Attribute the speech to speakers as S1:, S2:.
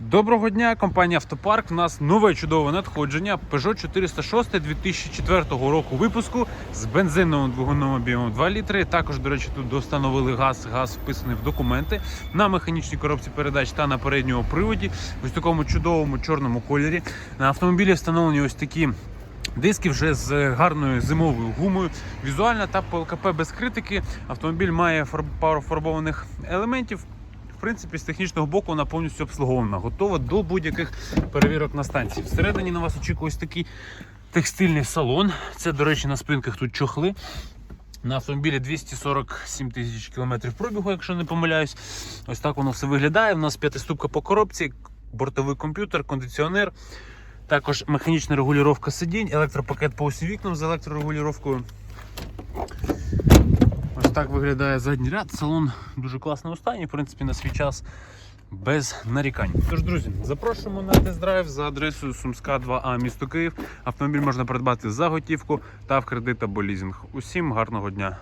S1: Доброго дня, компанія Автопарк. У нас нове чудове надходження Peugeot 406 2004 року випуску з бензиновим двигуном об'ємом 2 літри. Також, до речі, тут достановили газ. Газ вписаний в документи на механічній коробці передач та на передньому приводі. Ось в такому чудовому чорному кольорі. На автомобілі встановлені ось такі. Диски вже з гарною зимовою гумою. Візуальна та по ЛКП без критики. Автомобіль має пару фарбованих елементів. В принципі, з технічного боку вона повністю обслугована, готова до будь-яких перевірок на станції. Всередині на вас очікує ось такий текстильний салон. Це, до речі, на спинках тут чохли. На автомобілі 247 тисяч кілометрів пробігу, якщо не помиляюсь. Ось так воно все виглядає. У нас п'ятиступка по коробці, бортовий комп'ютер, кондиціонер. Також механічна регулювання сидінь, електропакет по усі вікнам з електрорегулюванням. Так виглядає задній ряд. Салон дуже дуже у стані, в принципі, на свій час без нарікань. Тож, друзі, запрошуємо на тест-драйв за адресою Сумська 2А, місто Київ. Автомобіль можна придбати за готівку та в кредит або лізинг. Усім гарного дня!